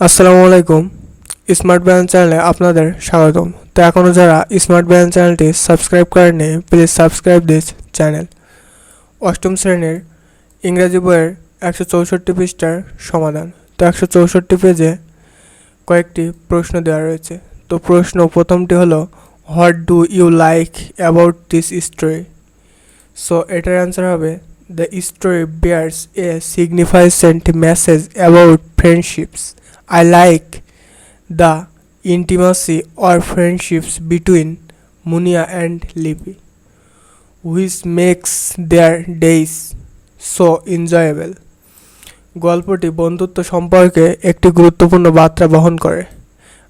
আসসালামু আলাইকুম। স্মার্ট ব্যায়াম চ্যানেলে আপনাদের স্বাগতম। তো এখনও যারা স্মার্ট ব্যায়াম চ্যানেলটি সাবস্ক্রাইব করেননি প্লিজ সাবস্ক্রাইব দিস চ্যানেল অষ্টম শ্রেণির ইংরেজি বইয়ের একশো চৌষট্টি পৃষ্ঠার সমাধান। তো একশো চৌষট্টি পেজে কয়েকটি প্রশ্ন দেওয়া রয়েছে। তো প্রশ্ন প্রথমটি হলো what do you like about this story so এটার অ্যান্সার হবে the story bears a significant message about friendships I like the intimacy or friendships between Munia and Libby, which makes their days so enjoyable. গল্পটি বন্ধুত্ব সম্পর্কে একটি গুরুত্বপূর্ণ বার্তা বহন করে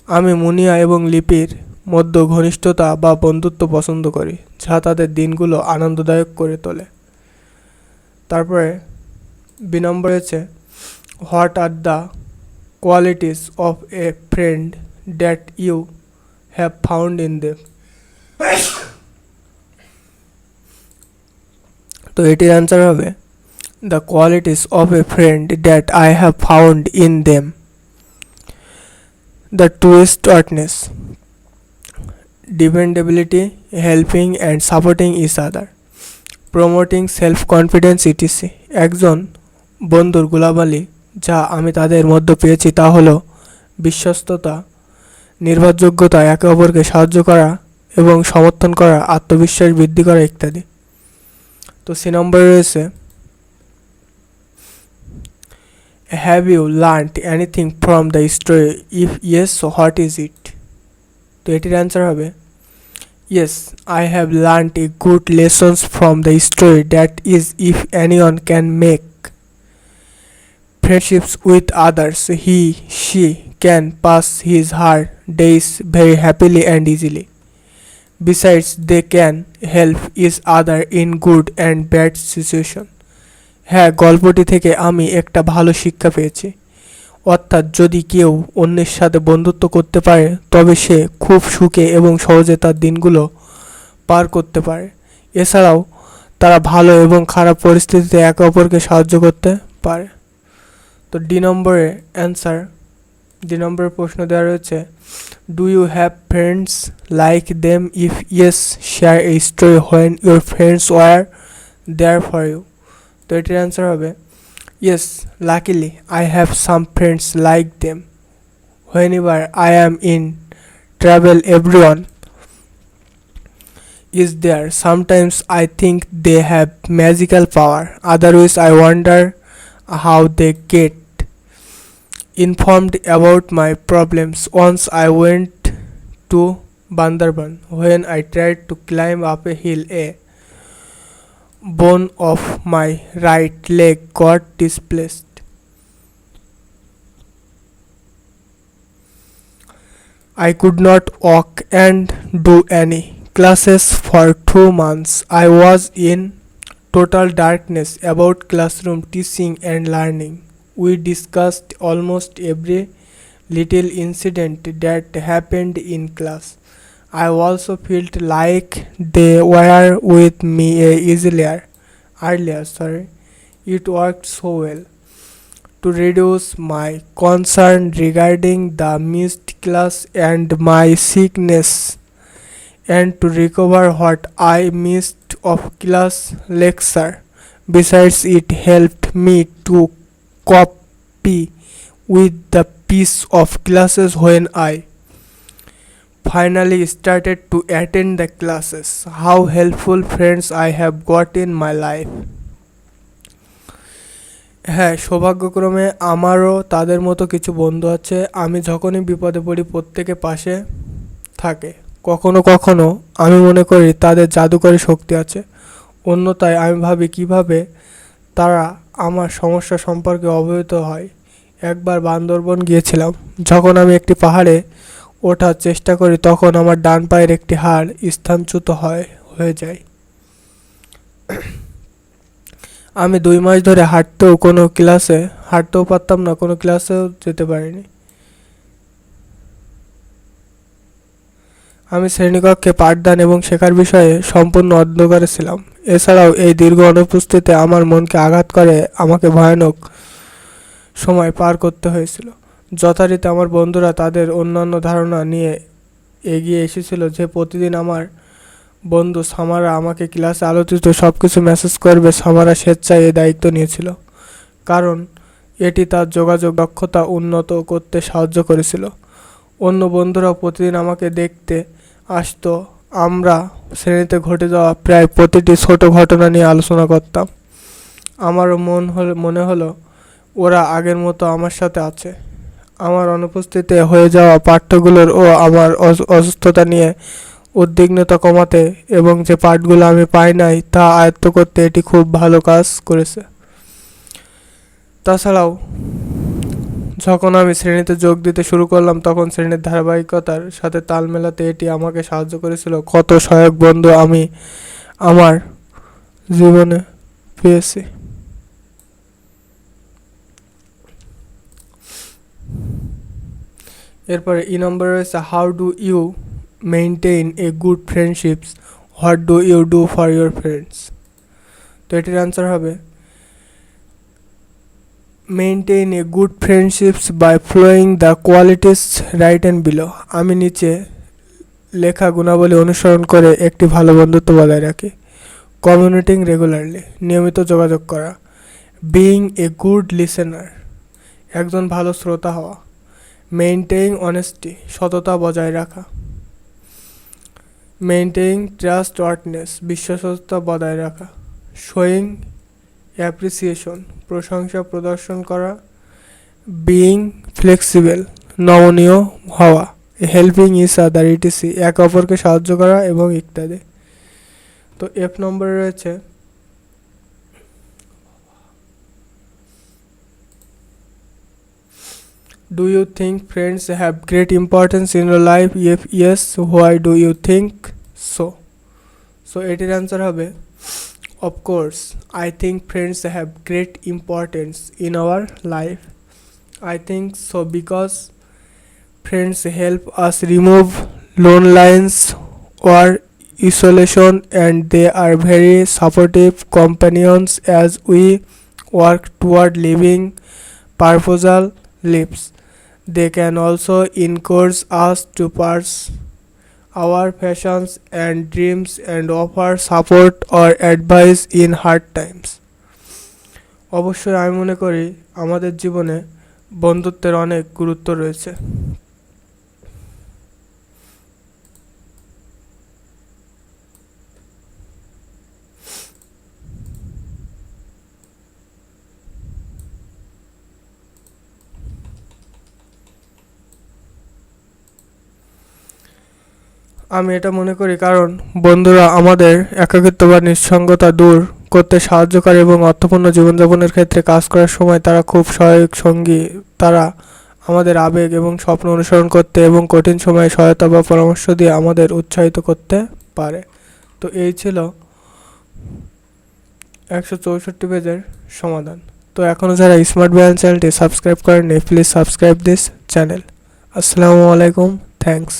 আমি মুনিয়া এবং লিপির মধ্যে ঘনিষ্ঠতা বা বন্ধুত্ব পছন্দ করি যা তাদের দিনগুলো আনন্দদায়ক করে তোলে তারপরে বি নম্বর হচ্ছে what are the qualities of a friend that you have found in them. তো এটির অ্যান্সার হবে the qualities of a friend that I have found in them the trustiness dependability helping and supporting each other promoting self confidence ETC একজন বন্ধুর গুলাবালি যা আমি তাদের মধ্যে পেয়েছি তা হলো বিশ্বস্ততা, নির্ভরযোগ্যতা, একে অপরকে সাহায্য করা এবং সমর্থন করা, আত্মবিশ্বাস বৃদ্ধি করা ইত্যাদি। তো সি নম্বরে রয়েছে have you learn anything from the story if yes what is it তো এটির অ্যান্সার হবে yes I have learn a good lessons from the story that is if any one can make friendships with others, he, she can pass his hard days very happily and easily. Besides, they can help each other in good and bad situation. হ্যাঁ গল্পটি থেকে আমি একটা ভালো শিক্ষা পেয়েছি অর্থাৎ যদি কেউ অন্যের সাথে বন্ধুত্ব করতে পারে তবে সে খুব সুখে এবং সহজে তার দিনগুলো পার করতে পারে এছাড়াও তারা ভালো এবং খারাপ পরিস্থিতিতে একে অপরকে সাহায্য করতে পারে তো ডি নম্বরে অ্যান্সার ডি নম্বরের প্রশ্ন দেওয়া রয়েছে do you have friends like them if yes share a story when your friends were there for you তো এটির অ্যান্সার হবে yes luckily I have some friends like them whenever I am in travel everyone is there. Sometimes i think they have magical power. Otherwise, i wonder how they get informed about my problems. Once I went to Bandarban when I tried to climb up a hill. A bone of my right leg got displaced. I could not walk and do any classes for two months. I was in total darkness about classroom teaching and learning. We discussed almost every little incident that happened in class. I also felt like they were with me uh, earlier. Earlier, sorry. It worked so well to reduce my concern regarding the missed class and my sickness and to recover what I missed of class lecture. Besides, it helped me to copy with the piece of classes when I finally started to attend the classes. How helpful friends I have got in my life. হ্যাঁ সৌভাগ্যক্রমে আমারও তাদের মতো কিছু বন্ধু আছে আমি যখনই বিপদে পড়ি প্রত্যেকে পাশে থাকে কখনো কখনো আমি মনে করি তাদের জাদুকরী শক্তি আছে। অন্যথায় আমি ভাবি কীভাবে তারা আমার সমস্যা সম্পর্কে অবহিত হয়। একবার বান্দরবন গিয়েছিলাম। যখন আমি একটি পাহাড়ে ওঠার চেষ্টা করি, তখন আমার ডান পায়ের একটি হাড় স্থানচ্যুত হয়, হয়ে যায়। আমি দুই মাস ধরে হাঁটতেও কোনো ক্লাসে, হাঁটতেও পারতাম না, কোনো ক্লাসেও যেতে পারিনি। আমি শ্রেণীকক্ষে পাঠদান এবং শেখার বিষয়ে সম্পূর্ণ অন্ধকারে ছিলাম। এছাড়াও এই দীর্ঘ অনুপস্থিতিতে আমার মনকে আঘাত করে, আমাকে ভয়ানক সময় পার করতে হয়েছিল। যথারীতি আমার বন্ধুরা তাদের অন্যান্য ধারণা নিয়ে এগিয়ে এসেছিল যে প্রতিদিন আমার বন্ধু সামারা আমাকে ক্লাসে আলোচিত সব কিছু মেসেজ করবে, সামারা স্বেচ্ছায় এই দায়িত্ব নিয়েছিল। কারণ এটি তার যোগাযোগ দক্ষতা উন্নত করতে সাহায্য করেছিল। অন্য বন্ধুরাও প্রতিদিন আমাকে দেখতে আসতো। আমরা শ্রেণীতে ঘটে যাওয়া প্রায় প্রতিটি ছোট ঘটনা নিয়ে আলোচনা করতাম। আমারও মন হল, মনে হলো ওরা আগের মতো আমার সাথে আছে। আমার অনুপস্থিতিতে হয়ে যাওয়া পাঠ্যগুলোর ও আমার অস- অসুস্থতা নিয়ে উদ্বিগ্নতা কমাতে এবং যে পাঠগুলো আমি পাই নাই তা আয়ত্ত করতে এটি খুব ভালো কাজ করেছে। তাছাড়াও যখন আমি শ্রেণীতে যোগ দিতে শুরু করলাম, তখন শ্রেণির ধারাবাহিকতার সাথে তাল মেলাতে এটি আমাকে সাহায্য করেছিল। কত সহায়ক বন্ধু আমি আমার জীবনে পেয়েছি। এরপরে ই নম্বর রয়েছে how do you maintain a good friendships what do you do for your friends তো এটির অ্যান্সার হবে maintain a good friendships by following the qualities right and below আমি নিচে লেখা গুণাবলী অনুসরণ করে একটি ভালো বন্ধুত্ব বজায় রাখি। কমিউনিটিং রেগুলারলি নিয়মিত যোগাযোগ করা। বিইং এ গুড লিসেনার একজন ভালো শ্রোতা হওয়া। মেনটেইন অনেস্টি সততা বজায় রাখা। মেনটেইন ট্রাস্ট ওয়ার্টনেস বিশ্বস্ততা বজায় রাখা। শোয়িং অ্যাপ্রিসিয়েশন প্রশংসা প্রদর্শন করা বিইং ফ্লেক্সিবল নমনীয় হওয়া হেল্পিং ইস আদার ইটিসি একে অপরকে সাহায্য করা এবং ইত্যাদি তো এফ নম্বরে রয়েছে Do you think friends have great importance in your life? If yes, why do you think so? So এটির অ্যান্সার হবে Of course, I think friends have great importance in our life. I think so because friends help us remove loneliness or isolation and they are very supportive companions as we work toward living purposeful lives. They can also encourage us to pursue our passions and dreams and offer support or advice in hard times. অবশ্যই আমি মনে করি আমাদের জীবনে বন্ধুত্বের অনেক গুরুত্ব রয়েছে আমি এটা মনে করি কারণ বন্ধুরা আমাদের একাকিত্ব বা নিঃসঙ্গতা দূর করতে সাহায্য করে এবং অর্থপূর্ণ জীবনযাপনের ক্ষেত্রে কাজ করার সময় তারা খুব সহায়ক সঙ্গী। তারা আমাদের আবেগ এবং স্বপ্ন অনুসরণ করতে এবং কঠিন সময়ে সহায়তা বা পরামর্শ দিয়ে আমাদের উৎসাহিত করতে পারে। তো এই ছিল একশো চৌষট্টি পেজের সমাধান। তো এখনও যারা স্মার্ট ব্যায়ান চ্যানেলটি সাবস্ক্রাইব করেননি প্লিজ সাবস্ক্রাইব দিস চ্যানেল আসসালামু আলাইকুম থ্যাংকস